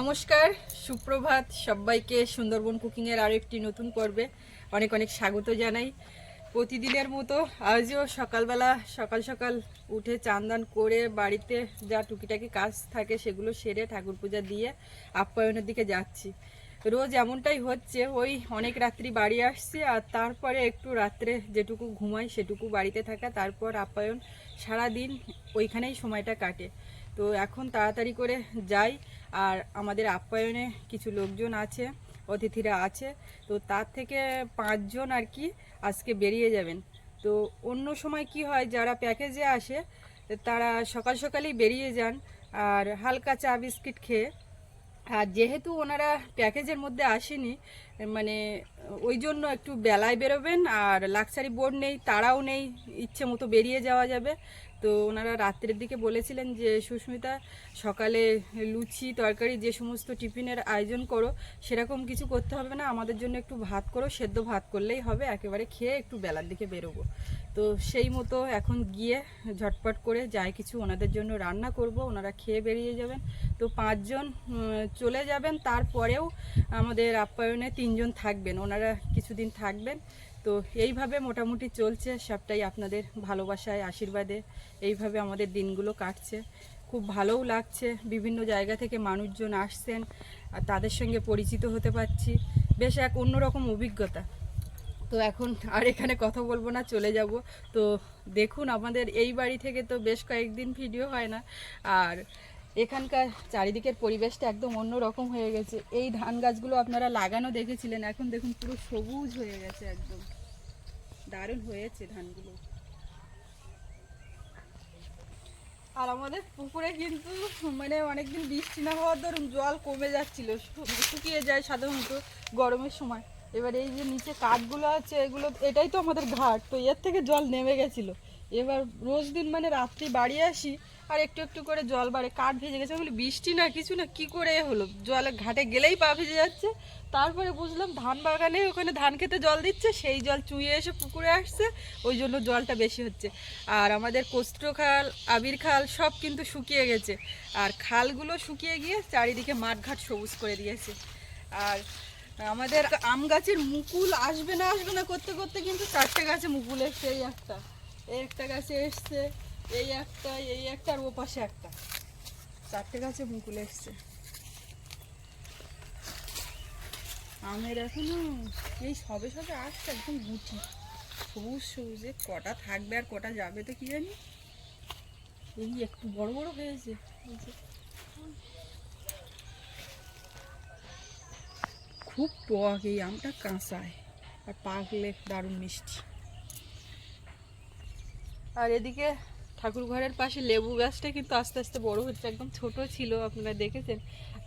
নমস্কার, সুপ্রভাত সবাইকে সুন্দরবন কুকিংয়ের আরও একটি নতুন পর্বে অনেক অনেক স্বাগত জানাই। প্রতিদিনের মতো আজও সকালবেলা সকাল সকাল উঠে চান্দান করে বাড়িতে যা টুকিটাকি কাজ থাকে সেগুলো সেরে ঠাকুর পূজা দিয়ে আপ্যায়নের দিকে যাচ্ছি। রোজ এমনটাই হচ্ছে, ওই অনেক রাত্রি বাড়ি আসছি আর তারপরে একটু রাত্রে যেটুকু ঘুমাই সেটুকু বাড়িতে থাকা, তারপর আপ্যায়ন সারাদিন ওইখানেই সময়টা কাটে। তো এখন তাড়াতাড়ি করে যাই। আর আমাদের আপ্যায়নে কিছু লোকজন আছে, অতিথিরা আছে। তো তার থেকে পাঁচজন আর কি আজকে বেরিয়ে যাবেন। তো অন্য সময় কি হয়, যারা প্যাকেজে আসে, তারা সকাল সকালেই বেরিয়ে যান আর হালকা চা বিস্কিট খেয়ে। আর যেহেতু ওনারা প্যাকেজের মধ্যে আসেনি মানে ওই জন্য একটু বেলায় বেরোবেন। আর লাক্সারি বোর্ড নেই, তারাও নেই, ইচ্ছে মতো বেরিয়ে যাওয়া যাবে। তো ওনারা রাত্রের দিকে বলেছিলেন যে, সুস্মিতা, সকালে লুচি, তরকারি, যে সমস্ত টিফিনের আয়োজন করো, সেরকম কিছু করতে হবে না, আমাদের জন্য একটু ভাত করো, সেদ্ধ ভাত করলেই হবে, একেবারে খেয়ে একটু বেলার দিকে বেরোবো। তো সেই মতো এখন গিয়ে ঝটপট করে যাই, কিছু ওনাদের জন্য রান্না করব, ওনারা খেয়ে বেরিয়ে যাবেন। তো পাঁচজন চলে যাবেন, তারপরেও আমাদের আপ্যায়নে তিনজন থাকবেন, ওনারা কিছুদিন থাকবেন। তো এইভাবে মোটামুটি চলছে, সবটাই আপনাদের ভালোবাসায়, আশীর্বাদে এইভাবে আমাদের দিনগুলো কাটছে। খুব ভালোও লাগছে, বিভিন্ন জায়গা থেকে মানুষজন আসছেন, আর তাদের সঙ্গে পরিচিত হতে পারছি। বেশ এক অন্যরকম অভিজ্ঞতা। তো এখন আর এখানে কথা বলব না, চলে যাব। তো দেখুন, আমাদের এই বাড়ি থেকে তো বেশ কয়েকদিন ভিডিও হয় না। আর এখানকার চারিদিকের পরিবেশটা একদম অন্য রকম হয়ে গেছে। এই ধান গাছগুলো আপনারা লাগানো দেখেছিলেন, এখন দেখুন পুরো সবুজ হয়ে গেছে একদম। দারুণ হয়েছে ধানগুলো। আর আমাদের পুকুরে কিন্তু মানে অনেকদিন বৃষ্টি না হওয়ার দরুন জল কমে যাচ্ছিল, শুকিয়ে যায় সাধারণত গরমের সময়। এবার এই যে নিচে কাঠগুলো আছে, এগুলো এটাই তো আমাদের ঘাট, তো এর থেকে জল নেমে গেছিল। এবার রোজ দিন মানে রাত্রি বাড়ি আসি আর একটু একটু করে জল বাড়ে, কাঠ ভেজে গেছে বলি, বৃষ্টি না, কিছু না, কি করে হলো? জলে ঘাটে গেলেই পা ভেজে যাচ্ছে। তারপরে বুঝলাম, ধান বাগানে ওখানে ধান খেতে জল দিচ্ছে, সেই জল চুইয়ে এসে পুকুরে আসছে, ওই জন্য জলটা বেশি হচ্ছে। আর আমাদের কোস্ট খাল, আবির খাল সব কিন্তু শুকিয়ে গেছে। আর খালগুলো শুকিয়ে গিয়ে চারিদিকে মাঠঘাট সবুজ করে দিয়েছে। আর আমাদের আম গাছের মুকুল আসবে না আসবে না করতে করতে কিন্তু চারটে গাছে মুকুল এসছে এই একটা। একটা গাছে এসছে এই একটা এই একটা আর ও একটা। চারটে গাছে মুকুল এসছে। আমের এখনও এই সবে সবে আসছে, একদম গুটি। সবুজ সবুজে কটা থাকবে আর কটা যাবে তো কি জানি? এই একটু বড় বড় হয়েছে। খুব টক এই আমটা কাঁচায় আর পাকলে দারুণ মিষ্টি। আর এদিকে ঠাকুর ঘরের পাশে লেবু গাছটা কিন্তু আস্তে আস্তে বড় হচ্ছে, একদম ছোট ছিল, আপনারা দেখেছেন।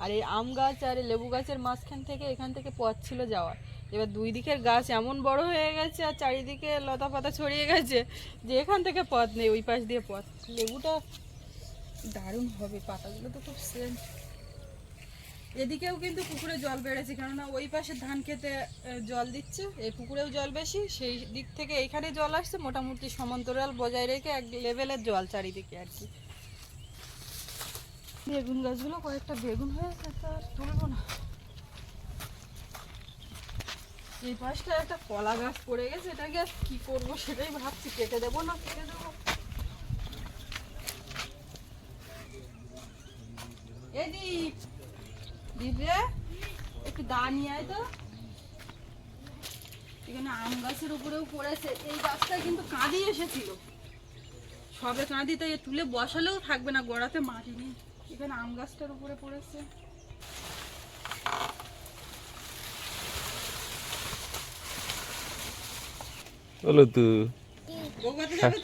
আর এই আম গাছ আর এই লেবু গাছের মাঝখান থেকে, এখান থেকে পথ ছিল যাওয়ার। এবার দুই দিকের গাছ এমন বড় হয়ে গেছে আর চারিদিকে লতা পাতা ছড়িয়ে গেছে যে এখান থেকে পথ নেই, ওই পাশ দিয়ে পথ। লেবুটা দারুণ হবে, পাতাগুলো তো খুব সেন্ট এদিকেও কিন্তু পুকুরে জল বেড়েছে, কেননা ওই পাশে ধান খেতে জল দিচ্ছে এই পুকুরেও জল বেশি, সেই দিক থেকে এইখানে জল আসছে, মোটামুটি সমান্তরাল বজায় রেখে এক লেভেলের জল চারিদিকে আর কি। বেগুন গাছগুলো কয়েকটা বেগুন হয়েছে আর তুলবো না। এই পাশটা একটা কলা গাছ পড়ে গেছে এটাকে আর কি করব সেটাই ভাবছি, কেটে দেবো না, কেটে দেবো। এই দীপ একটু দা নিয়ে আয় তো। এখানে আম গাছের উপরেও পড়েছে। এই গাছটা কিন্তু কাঁদি এসেছিল। সবে কাঁদি তাই তুলে বসালেও থাকবে না গোড়াতে মাটি নেই। এখানে আম গাছটার উপরে পড়েছে। বলো তো। তো?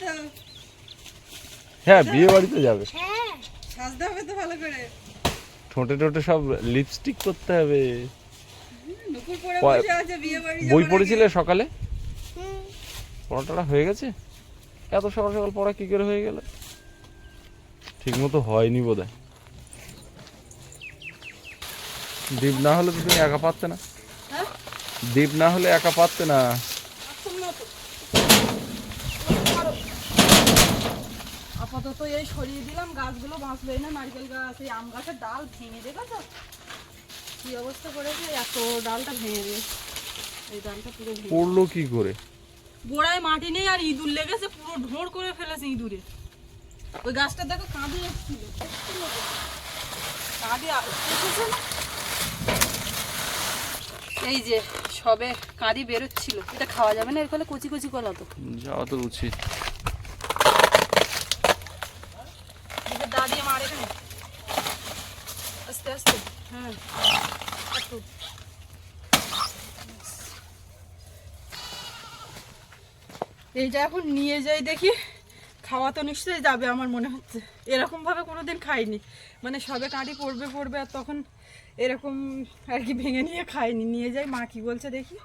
হ্যাঁ বিয়ে বাড়িতে যাবে। সাজতে হবে তো ভালো করে। ঠোঁটে ঠোঁটে সব লিপস্টিক করতে হবে। বই পড়েছিলে। সকালে? পড়াটা হয়ে গেছে? এত সকাল সকাল পড়া কি করে হয়ে গেল? ঠিক মতো হয়নি বোধ হয় দ্বীপ না হলে তো তুমি একা পারতে না। হ্যাঁ? দ্বীপ না হলে একা পারতে না আসুন না তো। আপাতত এই সরিয়ে দিলাম গাছগুলো বাঁচবেই না নারকেল গাছ এই আম গাছের ডাল ভেঙে দেবে দেখেছ? কি অবস্থা করেছে? এত ডালটা ভেঙে দিয়েছে এই ডালটা পুরো পড়ল কি করে? গোড়ায় মাটি নেই আর ইঁদুর লেগেছে পুরো ঢোঁড় করে ফেলেছে ইঁদুরে। ওই গাছটা দেখো কাঁদে এসেছিল এসেছিল কাঁদে এসেছে না? এই যে সবে কাঁদি বেরোচ্ছিল। এটা খাওয়া যাবে না এর ফলে কচি কচি কলা তো। যাওয়া তো উচিত দিকে দা দিয়ে মার এখানে আস্তে আস্তে হ্যাঁ একটু এইটা এখন নিয়ে যাই দেখি। খাওয়া তো নিশ্চয়ই যাবে আমার মনে হচ্ছে। এরকমভাবে কোনো দিন খাইনি। মানে সবে কাঁটি পড়বে পড়বে আর তখন এরকম আর কি ভেঙে নিয়ে খাইনি। নিয়ে যাই, মা কি বলছে দেখি।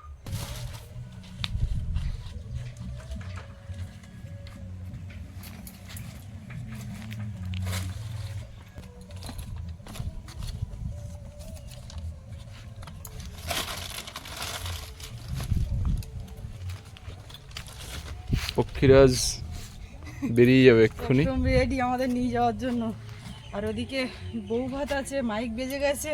পক্ষীরাজ বেরিয়ে যাবে এক্ষুনি। রেডি আমাদের নিয়ে যাওয়ার জন্য। আর ওদিকে বউ ভাত আছে মাইক বেজে গেছে।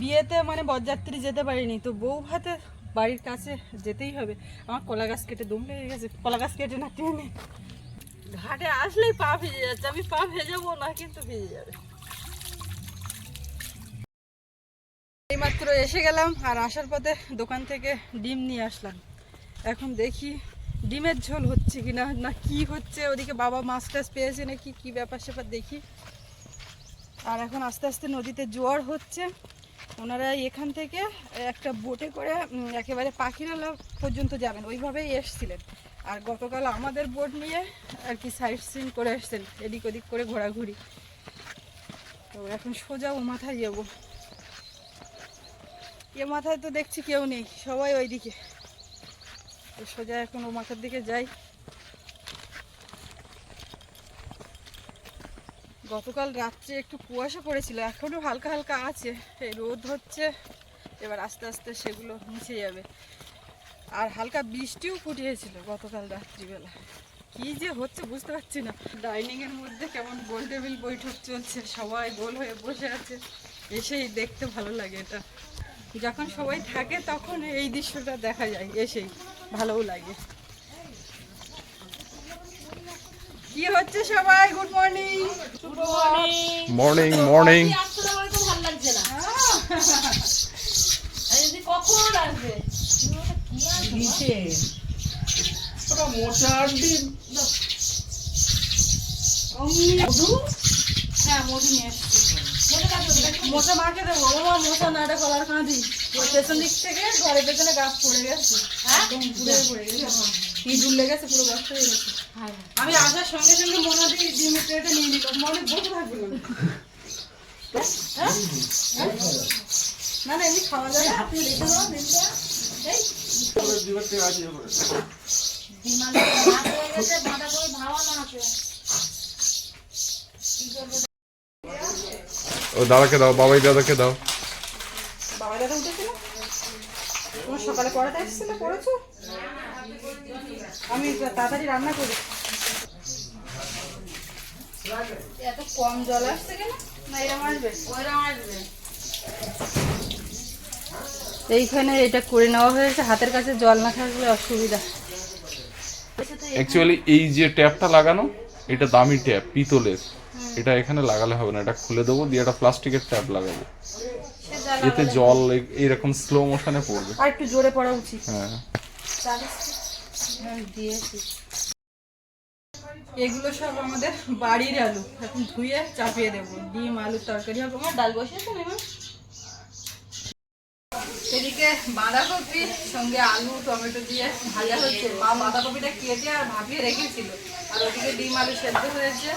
বিয়েতে মানে বরযাত্রী যেতে পারিনি, তো বউ ভাতে বাড়ির কাছে যেতেই হবে। আমার কলা গাছ কেটে দম লেগে গেছে। কলা গাছ কেটে না টেনে ঘাটে আসলেই পা ভেজে যাচ্ছে। আমি পা ভেজাবো না, কিন্তু ভেজে যাবে। এইমাত্র এসে গেলাম আর আসার পথে দোকান থেকে ডিম নিয়ে আসলাম। এখন দেখি ডিমের ঝোল হচ্ছে কি না না কি হচ্ছে, ওদিকে বাবা মাছ টাছ পেয়েছে নাকি, কি ব্যাপার স্যাপার দেখি। আর এখন আস্তে আস্তে নদীতে জোয়ার হচ্ছে। ওনারা এখান থেকে একটা বোটে করে একেবারে পাখিরালা পর্যন্ত যাবেন। ওইভাবেই এসছিলেন। আর গতকাল আমাদের বোট নিয়ে আর কি সাইড সিন করে এসছেন, এদিক ওদিক করে ঘোরাঘুরি। তো এখন সোজা ও মাথায় যাব এ মাথায় তো দেখছি কেউ নেই, সবাই ওইদিকে। তো সোজা এখন ও মাথার দিকে যাই। গতকাল রাত্রে একটু কুয়াশা পড়েছিল, এখনও হালকা হালকা আছে। এই রোদ হচ্ছে, এবার আস্তে আস্তে সেগুলো মুছে যাবে। আর হালকা বৃষ্টিও ফুটিয়েছিল গতকাল রাত্রিবেলা। কি যে হচ্ছে বুঝতে পারছি না। ডাইনিং এর মধ্যে কেমন গোল টেবিল বৈঠক চলছে, সবাই গোল হয়ে বসে আছে। এসেই দেখতে ভালো লাগে এটা। যখন সবাই থাকে, তখন এই দৃশ্যটা দেখা যায়, এসেই। ভালোও লাগে। কি হচ্ছে সবাই? গুড মর্নিং মর্নিং মর্নিং কখন আসবে? হ্যাঁ মধু নিয়ে এসছি। মোটা মাকে দেবো। ও মা মোটা নাটা কলার কাঁদি ওই পেছন দিক থেকে ঘরের পেছনে গাছ পড়ে গেছে। একদম পুড়ে পড়ে গেছে ইঁদুর লেগেছে পুরো গাছ হয়ে গেছে আমি আসার সঙ্গে সঙ্গে মনে দিয়ে ডিমের ট্রেটা নিয়ে নিলাম মনে বসে থাকবে না হ্যাঁ? হ্যাঁ? না না এমনি খাওয়া যাবে আপনি রেখে দাও ডিমটা ও দাদাকে দাও বাবাই দাদাকে দাও। বাবা দাদা সকালে পড়াতে এসেছিল পড়েছো? আমি তাড়াতাড়ি রান্না করি। এত কম জল আসছে কেন? না এরম আসবে? ওইরকম আসবে। এইখানে এটা করে নেওয়া হয়েছে হাতের কাছে জল না থাকলে অসুবিধা। অ্যাকচুয়ালি এই যে ট্যাপটা লাগানো এটা দামি ট্যাপ পিতলের। এটা এখানে লাগালে হবে না এটা খুলে দেবো দিয়ে একটা প্লাস্টিকের ট্যাপ লাগাবো। এতে জল এ- এইরকম স্লো মোশনে পড়বে। আর একটু জোরে পড়া উচিত। হ্যাঁ। দিয়েছি। এগুলো সব আমাদের বাড়ির আলু। এখন ধুয়ে চাপিয়ে দেবো। ডিম আলুর তরকারি হবে। আমার ডাল বসিয়েছো না এদিকে বাঁধাকপি সঙ্গে আলু টমেটো দিয়ে ভাজা হচ্ছে। মা বাঁধাকপিটা কেটে আর ভাপিয়ে রেখেছিল। আর ওদিকে ডিম আলু সেদ্ধ হয়েছে।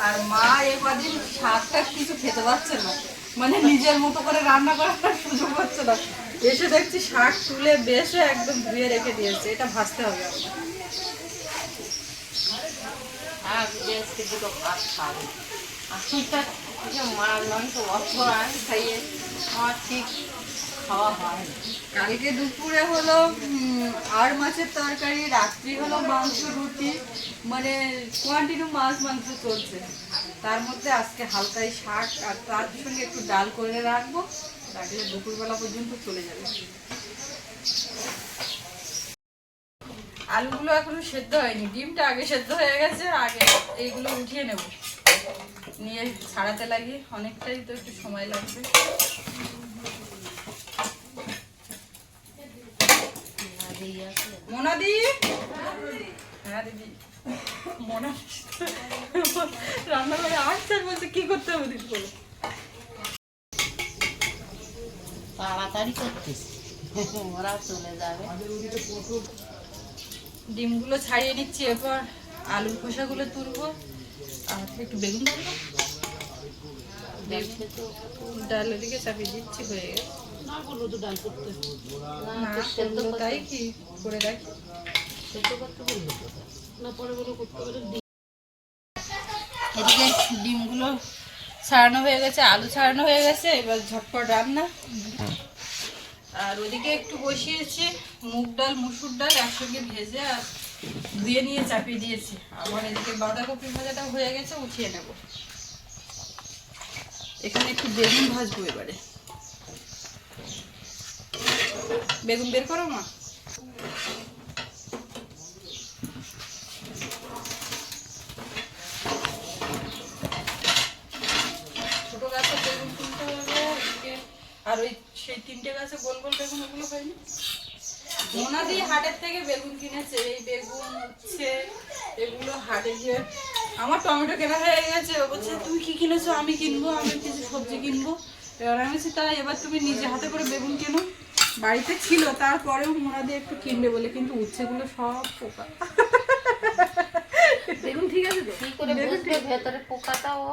আর মা এ কদিন শাকটা কিছু খেতে পারছে না। মানে নিজের মতো করে রান্না করার সুযোগ হচ্ছে না। এসে দেখছি শাক তুলে বেশে একদম ধুয়ে রেখে দিয়েছে, এটা ভাজতে হবে খাইয়ে, আমার ঠিক খাওয়া হয়। কালকে দুপুরে হলো আর মাছের তরকারি, রাত্রি হলো মাংস রুটি। মানে কোয়ান্টিটি মাছ মাংস চলছে। তার মধ্যে আজকে হালকাই শাক, আর তার সঙ্গে একটু ডাল করে রাখব। রাখলে দুপুরবেলা পর্যন্ত চলে যাবে। আলুগুলো এখনও সেদ্ধ হয়নি। ডিমটা আগে সেদ্ধ হয়ে গেছে, আগে এইগুলো উঠিয়ে নেব। নিয়ে ছাড়াতে লাগি, অনেকটাই তো একটু সময় লাগবে আর এই আছে। মোনাদি? হ্যাঁ দিদি। মোনা রান্নাঘরে আসছে বলছে কি করতে হবে দিদি বলো। তাড়াতাড়ি করছিস ওরা চলে যাবে। ডিমগুলো ছাড়িয়ে নিচ্ছি এরপর আলুর খোসাগুলো তুলবো। আর একটু বেগুন ডাল ওদিকে চাপিয়ে দিচ্ছি হয়ে গেছে। তাই কি? এদিকে ডিমগুলো ছাড়ানো হয়ে গেছে, আলু ছাড়ানো হয়ে গেছে, এবার ঝটপট রান্না। আর ওদিকে একটু বসিয়েছি, মুগ ডাল, মুসুর ডাল একসঙ্গে ভেজে আর ধুয়ে নিয়ে চাপিয়ে দিয়েছি। আবার এদিকে বাঁধাকপি ভাজাটা হয়ে গেছে, উঠিয়ে নেব। এখানে একটু বেগুন ভাজবো এবারে। বেগুন বের করো, মা। বেগুন আর ওই সেই তিনটে গাছে গোল গোল বেগুন, ওগুলো হয়নি মোনা দিয়ে হাটের থেকে বেগুন কিনেছে, এই বেগুন উচ্ছে এগুলো হাটে যে আমার টমেটো কেনা হয়ে গেছে। ও বলছে, তুমি কি কিনেছো? আমি কিনবো, আমি কিছু সবজি কিনবো। এবার আমি তাই, এবার তুমি নিজে হাতে করে বেগুন কেনো। বাড়িতে ছিল তারপরেও মোনা দিয়ে একটু কিনবে বলে কিন্তু উচ্ছেগুলো সব পোকা। বেগুন ঠিক আছে তো? কি করে বুঝবে ভেতরে পোকাটাও?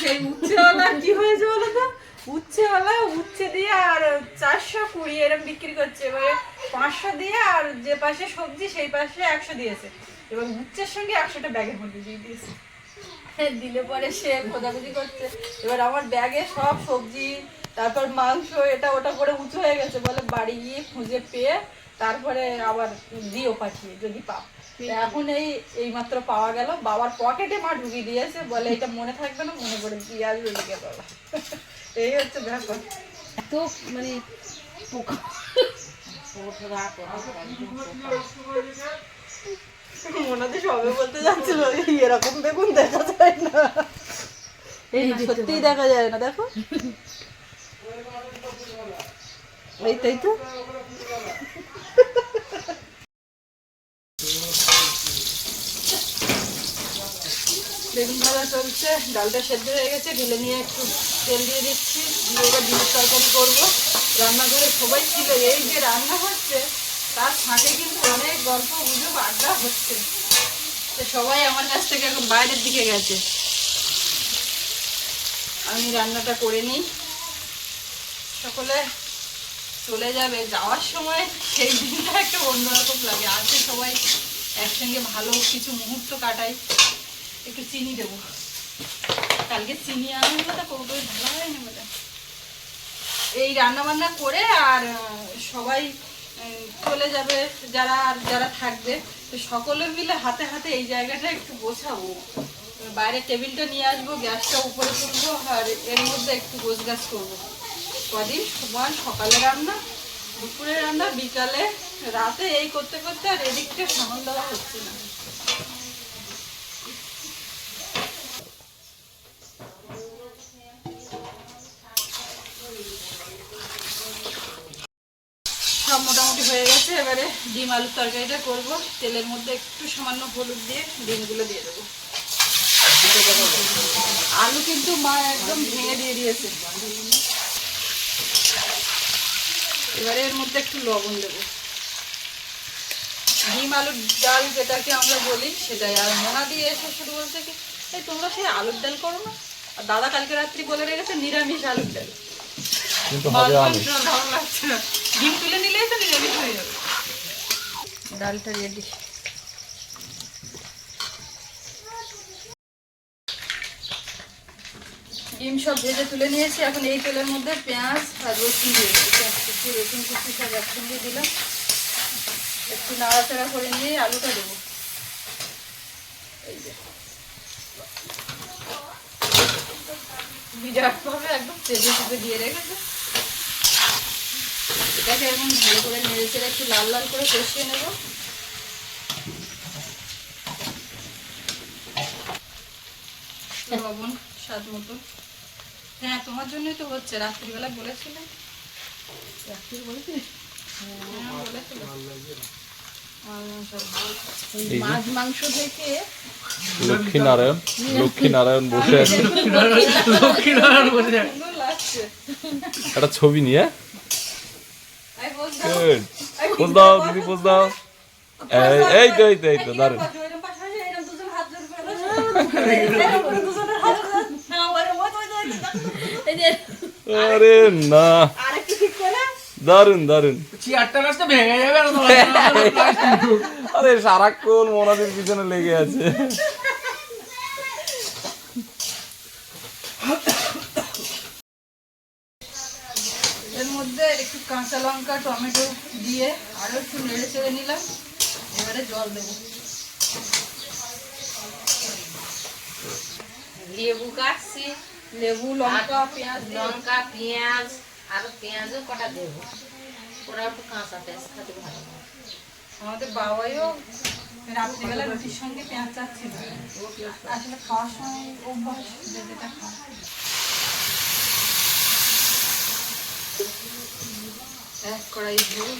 সেই উচ্ছেওয়ালা কি হয়েছে বলো তো? উচ্ছেওয়ালা উচ্ছে দিয়ে আর চারশো কুড়ি এরকম বিক্রি করছে এবারে পাঁচশো দিয়ে আর যে পাশে সবজি সেই পাশে একশো দিয়েছে। উচ্ছের সঙ্গে একশোটা ব্যাগের মধ্যে দিয়ে দিয়েছে। দিলে পরে সে খোঁজাখুঁজি করছে। এবার আমার ব্যাগে সব সবজি তারপর মাংস এটা ওটা করে উঁচু হয়ে গেছে বলে বাড়ি গিয়ে খুঁজে পেয়ে তারপরে আবার দিও পাঠিয়ে যদি পাও। এখন এই এইমাত্র পাওয়া গেল। বাবার পকেটে মা ঢুকিয়ে দিয়েছে বলে এটা মনে থাকবে না মনে করে দিয়ে আসবে এই হচ্ছে ব্যাপার। এত মানে পোকা। মনাতে সবে বলতে যাচ্ছিল এরকম বেগুন দেখা যায় না। এই সত্যিই দেখা যায় না দেখো। এই তাই তো? বেগুন ভাজা চলছে, ডালটা সেদ্ধ হয়ে গেছে, ঢেলে নিয়ে একটু তেল দিয়ে দিচ্ছি, দিয়ে এবার ডিমের তরকারি করব। রান্নাঘরে সবাই ছিল, এই যে রান্না হচ্ছে, তার ফাঁকে কিন্তু অনেক গল্প, গুজব, আড্ডা হচ্ছে। তো সবাই আমার কাছ থেকে এখন বাইরের দিকে গেছে। আমি রান্নাটা করে নিই। সকলে চলে যাবে, যাওয়ার সময় সেই দিনটা একটু অন্যরকম লাগে। আজকে সবাই একসঙ্গে ভালো কিছু মুহূর্ত কাটাই, একটু চিনি দেবো। কালকে চিনি আনব কথা কৌটোয় ঢালা হয় না বোধ এই রান্না বান্না করে আর সবাই চলে যাবে, যারা আর যারা থাকবে, তো সকলে মিলে হাতে হাতে এই জায়গাটা একটু গোছাবো। বাইরে টেবিলটা নিয়ে আসব, গ্যাসটা উপরে তুলবো, আর এর মধ্যে একটু গোছ গাছ করব। কদিন সময় সকালে রান্না, দুপুরে রান্না, বিকালে রাতে এই করতে করতে আর এদিকটা সামাল দেওয়া হচ্ছে না। সব মোটামুটি হয়ে গেছে, এবারে ডিম আলুর তরকারিটা করব। তেলের মধ্যে একটু সামান্য হলুদ দিয়ে ডিমগুলো দিয়ে দেবো। আলু কিন্তু মা একদম ভেঙে দিয়ে দিয়েছে। এবারে এর মধ্যে একটু লবণ দেবো। ডিম আলুর ডাল যেটাকে আমরা বলি সেটাই। আর মোনা দিয়ে এসে শুধু বলছে কি এই তোমরা সেই আলুর ডাল করো না। আর দাদা কালকে রাত্রি বলে রেখেছে নিরামিষ আলুর ডাল। ডিম তুলে নিলেই তো নিরামিষ হয়ে যাবে। ডালটা রেডি ডিম সব ভেজে তুলে নিয়েছি। এখন এই তেলের মধ্যে পেঁয়াজ আর রসুন দিয়ে দেবো রসুন কুচি সব একসঙ্গে দিলাম। একটু নাড়াচাড়া করে নিয়ে আলুটা দেবো। এই যে। একদম দিয়ে রেখেছে। এটাকে করে একটু লাল লাল করে লবণ, স্বাদ মতো। হ্যাঁ তোমার জন্যই তো হচ্ছে রাত্রিবেলা বলেছিলে। রাত্রি হ্যাঁ মাছ মাংস থেকে বসে আছে। একটা ছবি নিয়ে। পোজ দাও। পোজ দাও এই এই তো এই তো এই তো দারুণ এরকম পাশাপাশি এরকম দুজন হাত জোড় করে এরকম দুজনের হাত জোড়। না, ওরে ওই তো, ওই তো, ওই তো। এই যে, আরে না। আরেকটু ঠিক করে। দারুণ দারুণ ভেঙে যাবে আরে সারাক্ষণ মনাদের পিছনে লেগে আছে। এর মধ্যে একটু কাঁচা লঙ্কা টমেটো দিয়ে আরও একটু নেড়ে চেড়ে নিলাম। এবারে জল দেবো। লেবু কাটছি। লেবু লঙ্কা পেঁয়াজ লঙ্কা পেঁয়াজ আর পেঁয়াজও কটা দেবো? ওরা একটু কাঁচা পেঁয়াজ খেতে ভালো আমাদের বাবাইও রাত্রিবেলা রুটির সঙ্গে পেঁয়াজ চাচ্ছিল। আসলে খাওয়ার সময় অভ্যাস যে যেটা খায়। এক কড়াই ঝোল।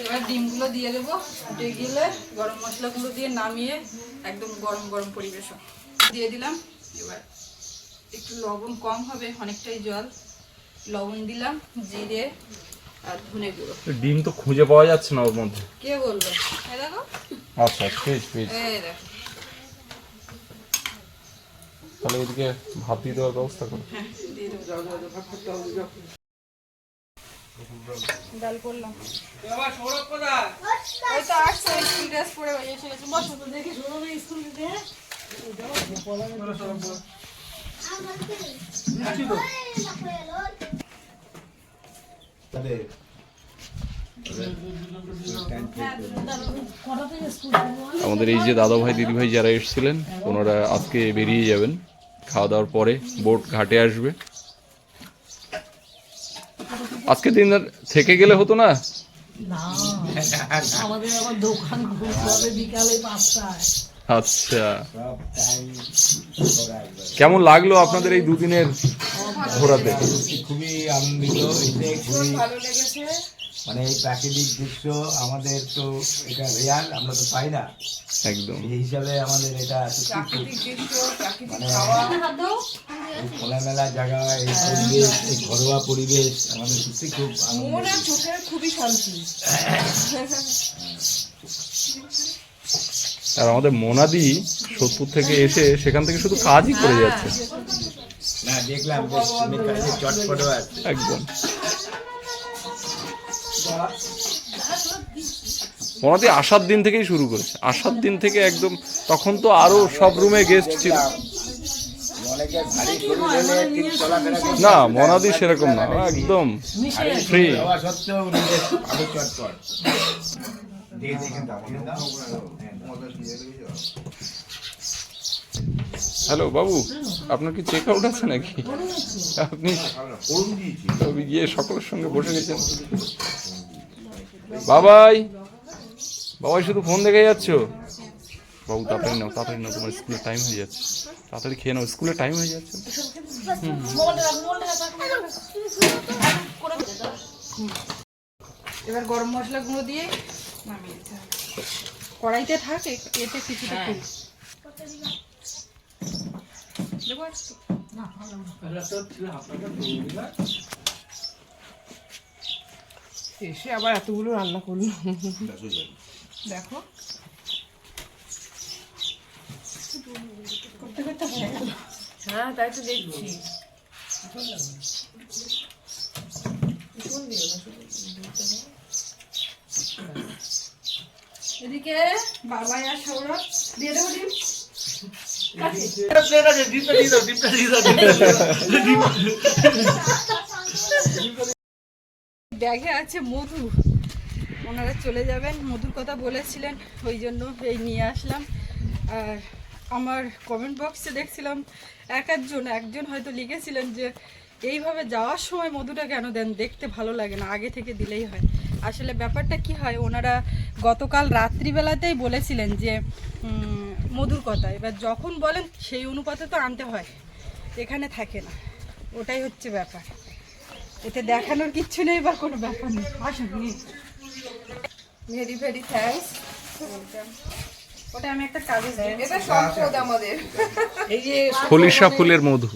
এবার ডিমগুলো দিয়ে দেবো। ফুটে গেলে গরম মশলাগুলো দিয়ে নামিয়ে একদম গরম গরম পরিবেশন। দিয়ে দিলাম। এবার একটু লবণ কম হবে অনেকটাই জল। লবণ দিলাম জিরে আর ধনে গুঁড়ো। ডিম তো খুঁজে পাওয়া যাচ্ছে না ওর মধ্যে। কে বলল? এই দেখো। আচ্ছা পেজ পেজ এই দেখো। তাহলে এদিকে ভাত দিয়ে দেওয়ার ব্যবস্থা করো। হ্যাঁ দিয়ে দেবো। ডাল করলাম। ওই তো আসছে স্কুল ড্রেস পরে এসে গেছে বসো। তো দেখি স্কুল থেকে? আমাদের এই যে দাদা ভাই, দিদি ভাই যারা এসেছিলেন, ওনারা আজকে বেরিয়ে যাবেন। খাওয়া দাওয়ার পরে বোট ঘাটে আসবে। আজকে দিন থেকে গেলে হতো না, আমাদের আবার দোকান খুলতে হবে বিকালে পাঁচটায়। আচ্ছা। কেমন লাগল আপনাদের এই দুদিনের ঘোরাতে? খুবই আনন্দিত এতে খুবই মানে এই প্রাকৃতিক দৃশ্য আমাদের তো এটা রেয়ার আমরা তো পাই না। একদম। এই হিসাবে আমাদের এটা মানে এই খোলামেলা জায়গা এই পরিবেশ এই ঘরোয়া পরিবেশ আমাদের সত্যি খুব আনন্দ মন খুবই শান্তি। আর আমাদের মোনাদি সোদপুর থেকে এসে সেখান থেকে শুধু কাজই করে যাচ্ছে। একদম। মোনাদি আসার দিন থেকেই শুরু করেছে। আসার দিন থেকে একদম তখন তো আরও সব রুমে গেস্ট ছিল। না মোনাদি সেরকম না একদম ফ্রি দিয়ে হ্যালো বাবু আপনার কি চেক আউট আছে নাকি? আপনি আপনি গিয়ে সকলের সঙ্গে বসে গেছেন। বাবাই বাবাই শুধু ফোন দেখে যাচ্ছ? বাবু তাড়াতাড়ি নাও তাড়াতাড়ি নাও তোমার স্কুলের টাইম হয়ে যাচ্ছে। তাড়াতাড়ি খেয়ে নাও স্কুলের টাইম হয়ে যাচ্ছে। এবার গরম মশলা গুঁড়ো দিয়ে নামিয়ে দিতে হবে কড়াইতে থাক এতে কিছুটা হ্যাঁ। দেবো একটু? এসে আবার এতগুলো রান্না করল। দেখো। করতে করতে হয়ে গেল। হ্যাঁ তাই তো দেখছি। এদিকে বাবাই আর সৌরভ। দিয়ে দেবো ডিম। ব্যাগে আছে মধু। ওনারা চলে যাবেন। মধুর কথা বলেছিলেন, ওই জন্য এই নিয়ে আসলাম। আর আমার কমেন্ট বক্সে দেখছিলাম, এক একজন একজন হয়তো লিখেছিলেন যে, এইভাবে যাওয়ার সময় মধুটা কেন দেন? দেখতে ভালো লাগে না। আগে থেকে দিলেই হয়। আসলে ব্যাপারটা কি হয় ওনারা গতকাল রাত্রিবেলাতেই বলেছিলেন যে মধুর কথা। এবার যখন বলেন সেই অনুপাতে তো আনতে হয় এখানে থাকে না। ওটাই হচ্ছে ব্যাপার। এতে দেখানোর কিচ্ছু নেই বা কোনো ব্যাপার নেই। আসুন ভেরি ভেরি থ্যাঙ্কস। ওটা আমি একটা কাগজ এটা সম্পদ আমাদের। এই যে খলিশা ফুলের মধু।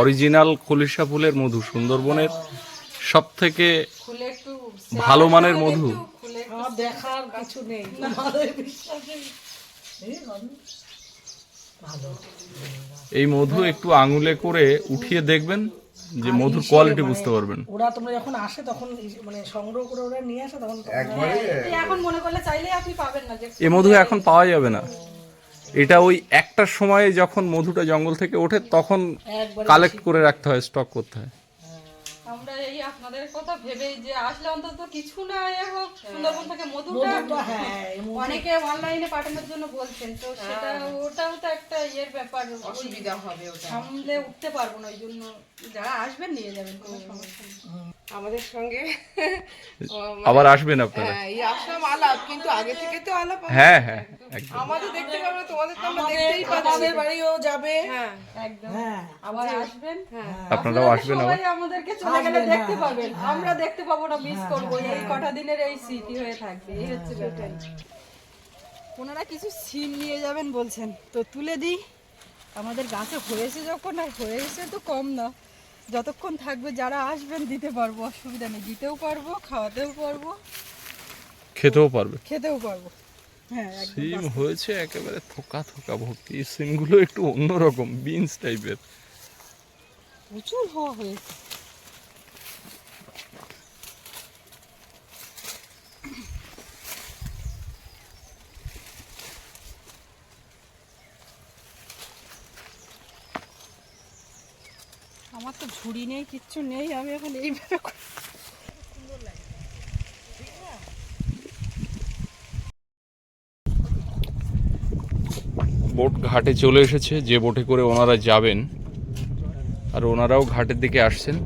অরিজিনাল খলিশা ফুলের মধু সুন্দরবনের সব থেকে ভালো মানের মধু। দেখার কিছু নেই। এই মধু একটু আঙুলে করে উঠিয়ে দেখবেন যে মধুর কোয়ালিটি বুঝতে পারবেন। ওরা তোমরা যখন আসে তখন মানে সংগ্রহ করে ওরা নিয়ে আসে তখন এখন মনে করলে চাইলেই আপনি পাবেন না যে এ মধু এখন পাওয়া যাবে না। এটা ওই একটার সময়ে যখন মধুটা জঙ্গল থেকে ওঠে তখন কালেক্ট করে রাখতে হয় স্টক করতে হয়। এই আপনাদের কথা ভেবেই যে আসলে অন্তত কিছু না এ হোক সুন্দরবন থেকে মধুটা হ্যাঁ অনেকে অনলাইনে পাঠানোর জন্য বলছেন তো সেটা ওটাও তো একটা ইয়ের ব্যাপার অসুবিধা হবে ওটা। সামলে উঠতে পারব না ওই জন্য যারা আসবেন নিয়ে যাবেন কোনো সমস্যা নেই। আমাদের সঙ্গে আবার আসবেন আপনারা? হ্যাঁ, এই আসলাম আলাপ কিন্তু আগে থেকে তো আলাপ হ্যাঁ হ্যাঁ আমাদের দেখতে পাবো তোমাদের তো আমরা দেখতেই পাচ্ছি। বাড়িও যাবে। হ্যাঁ। একদম। হ্যাঁ। আবার আসবেন। আপনারাও আসবেন আবার? সবাই আমাদেরকে চলে গেলে দেখতে পাবেন। আমরা দেখতে পাবো না মিস করব। এই কটা দিনের এই স্মৃতি হয়ে থাকবে। এই হচ্ছে ব্যাপার। ওনারা কিছু সিম নিয়ে যাবেন বলছেন। তো তুলে দিই। আমাদের গাছে হয়েছে যখন আর হয়েছে তো কম না। যতক্ষণ থাকবে যারা আসবেন দিতে পারব। অসুবিধা নেই দিতেও পারব খাওয়াতেও পারব। খেতেও পারবে। খেতেও পারব। হ্যাঁ সিম হয়েছে একেবারে থোকা থোকা ভর্তি। সিমগুলো একটু অন্যরকম বিনস টাইপের প্রচুর হওয়া হয়েছে। আমার তো ঝুড়ি নেই, কিচ্ছু নেই, আমি এখন এইভাবে বোট ঘাটে চলে এসেছে, যে বোটে করে ওনারা যাবেন আর ওনারাও ঘাটের দিকে আসছেন।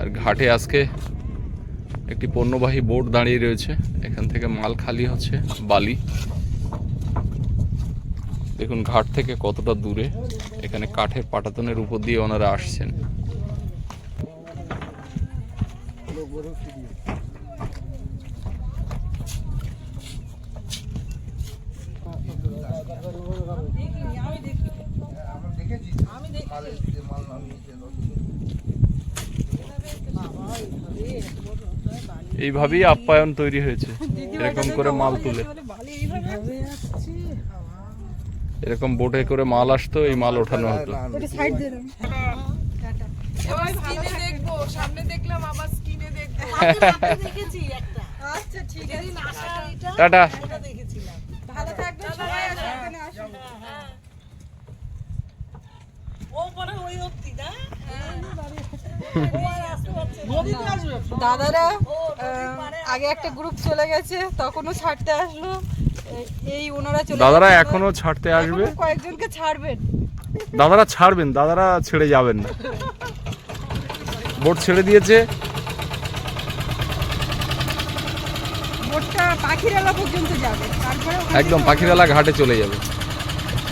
আর ঘাটে আজকে একটি পণ্যবাহী বোট দাঁড়িয়ে রয়েছে, এখান থেকে মাল খালি হচ্ছে, বালি। দেখুন, ঘাট থেকে কতটা দূরে। এখানে কাঠের পাটাতনের উপর দিয়ে ওনারা আসছেন। এইভাবেই আপ্যায়ন তৈরি হয়েছে, এরকম করে মাল তুলে। এরকম বোটে করে মাল আসতো এই মাল ওঠানো হতো। ওটা সাইড দিয়ে দেন এবার স্ক্রিনে দেখব সামনে দেখলাম আবার স্ক্রিনে দেখব। আচ্ছা ঠিক টাটা। ভালো থাকবেন সবাই আসুন, এখানে আসুন। দাদারা আগে একটা গ্রুপ চলে গেছে তখনও ছাড়তে আসলো। এই- ওনারা চলে দাদারা এখনও ছাড়তে আসবে? কয়েকজনকে ছাড়বেন। দাদারা ছাড়বেন দাদারা ছেড়ে যাবেন না। বোট ছেড়ে দিয়েছে। একদম পাখিরালা ঘাটে চলে যাবে।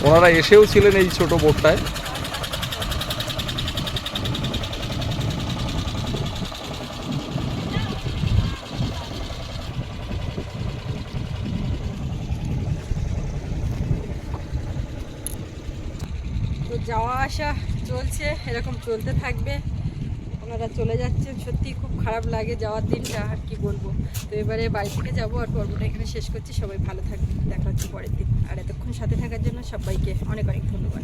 ওনারা এসেও ছিলেন এই ছোট বোটটায় তো যাওয়া আসা চলছে এরকম চলতে থাকবে। ওনারা চলে যাচ্ছেন। সত্যি খুব খারাপ লাগে যাওয়ার দিনটা, আর কি বলব। তো এবারে বাড়ি থেকে যাব আর পর্বটা এখানে শেষ করছি। সবাই ভালো থাকবে দেখা হচ্ছে পরের দিন। আর এতক্ষণ সাথে থাকার জন্য সবাইকে অনেক অনেক ধন্যবাদ।